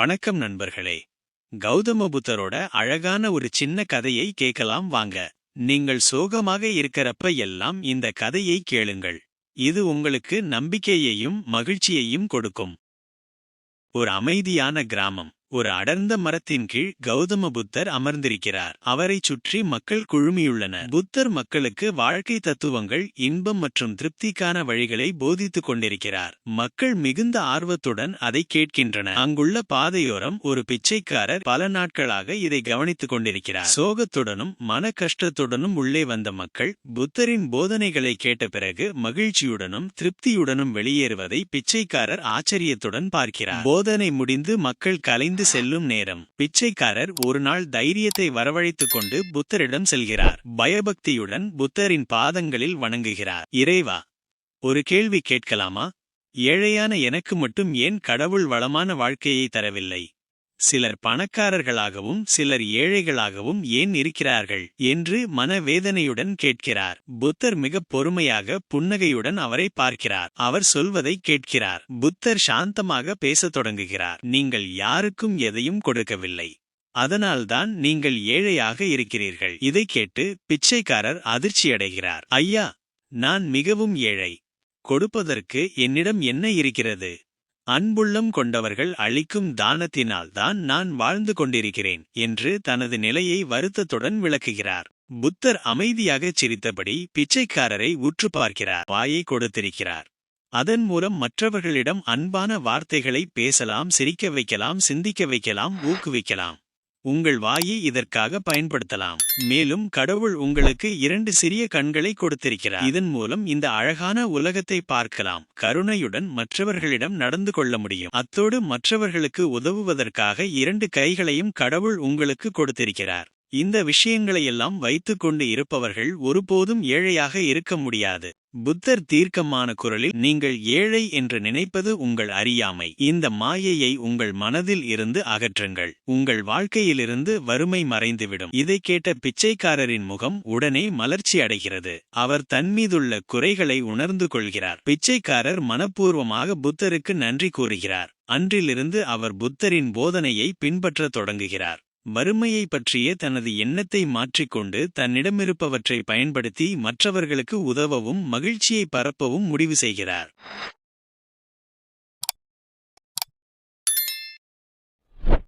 வணக்கம் நண்பர்களே. கௌதம புத்தரோட அழகான ஒரு சின்ன கதையை கேட்கலாம் வாங்க. நீங்கள் சோகமாக இருக்கிறப்ப எல்லாம் இந்த கதையை கேளுங்கள். இது உங்களுக்கு நம்பிக்கையையும் மகிழ்ச்சியையும் கொடுக்கும். ஒரு அமைதியான கிராமம். ஒரு அடர்ந்த மரத்தின் கீழ் கௌதம புத்தர் அமர்ந்திருக்கிறார். அவரைச் சுற்றி மக்கள் குழுமியுள்ளனர். புத்தர் மக்களுக்கு வாழ்க்கை தத்துவங்கள் இன்பம் மற்றும் திருப்திக்கான வழிகளை போதித்துக் கொண்டிருக்கிறார். மக்கள் மிகுந்த ஆர்வத்துடன் அதை கேட்கின்றனர். அங்குள்ள பாதையோரம் ஒரு பிச்சைக்காரர் பல நாட்களாக இதை கவனித்துக் கொண்டிருக்கிறார். சோகத்துடனும் மன கஷ்டத்துடனும் உள்ளே வந்த மக்கள் புத்தரின் போதனைகளை கேட்ட பிறகு மகிழ்ச்சியுடனும் திருப்தியுடனும் வெளியேறுவதை பிச்சைக்காரர் ஆச்சரியத்துடன் பார்க்கிறார். போதனை முடிந்து மக்கள் கலைந்து செல்லும் நேரம். பிச்சைக்காரர் ஒரு நாள் தைரியத்தை வரவழைத்துக் கொண்டு புத்தரிடம் செல்கிறார். பயபக்தியுடன் புத்தரின் பாதங்களில் வணங்குகிறார். இறைவா ஒரு கேள்வி கேட்கலாமா? ஏழையான எனக்கு மட்டும் ஏன் கடவுள் வளமான வாழ்க்கையை தரவில்லை? சிலர் பணக்காரர்களாகவும் சிலர் ஏழைகளாகவும் ஏன் இருக்கிறார்கள்? என்று மனவேதனையுடன் கேட்கிறார். புத்தர் மிக பொறுமையாக புன்னகையுடன் அவரை பார்க்கிறார். அவர் சொல்வதை கேட்கிறார். புத்தர் சாந்தமாக பேசத் தொடங்குகிறார். நீங்கள் யாருக்கும் எதையும் கொடுக்கவில்லை. அதனால்தான் நீங்கள் ஏழையாக இருக்கிறீர்கள். இதை கேட்டு பிச்சைக்காரர் அதிர்ச்சியடைகிறார். ஐயா நான் மிகவும் ஏழை. கொடுப்பதற்கு என்னிடம் என்ன இருக்கிறது? அன்புள்ளம் கொண்டவர்கள் அளிக்கும் தானத்தினால்தான் நான் வாழ்ந்து கொண்டிருக்கிறேன் என்று தனது நிலையை வருத்தத்துடன் விளக்குகிறார். புத்தர் அமைதியாகச் சிரித்தபடி பிச்சைக்காரரை உற்று பார்க்கிறார். வாயை கொடுத்திருக்கிறார். அதன் மூலம் மற்றவர்களிடம் அன்பான வார்த்தைகளை பேசலாம் சிரிக்க வைக்கலாம் சிந்திக்க வைக்கலாம் ஊக்குவிக்கலாம். உங்கள் வாயை இதற்காக பயன்படுத்தலாம். மேலும் கடவுள் உங்களுக்கு இரண்டு சிறிய கண்களை கொடுத்திருக்கிறார். இதன் மூலம் இந்த அழகான உலகத்தை பார்க்கலாம். கருணையுடன் மற்றவர்களிடம் நடந்து கொள்ள முடியும். அத்தோடு மற்றவர்களுக்கு உதவுவதற்காக இரண்டு கைகளையும் கடவுள் உங்களுக்கு கொடுத்திருக்கிறார். இந்த விஷயங்களையெல்லாம் வைத்துக்கொண்டு இருப்பவர்கள் ஒருபோதும் ஏழையாக இருக்க முடியாது. புத்தர் தீர்க்கமான குரலில் நீங்கள் ஏழை என்று நினைப்பது உங்கள் அறியாமை. இந்த மாயையை உங்கள் மனதில் இருந்து அகற்றுங்கள். உங்கள் வாழ்க்கையிலிருந்து வறுமை மறைந்துவிடும். இதை கேட்ட பிச்சைக்காரரின் முகம் உடனே மலர்ச்சி அடைகிறது. அவர் தன்மீதுள்ள குறைகளை உணர்ந்து கொள்கிறார். பிச்சைக்காரர் மனப்பூர்வமாக புத்தருக்கு நன்றி கூறுகிறார். அன்றிலிருந்து அவர் புத்தரின் போதனையை பின்பற்றத் தொடங்குகிறார். வறுமையை பற்றிய தனது எண்ணத்தை மாற்றிக்கொண்டு தன்னிடமிருப்பவற்றை பயன்படுத்தி மற்றவர்களுக்கு உதவவும் மகிழ்ச்சியை பரப்பவும் முடிவு செய்கிறார்.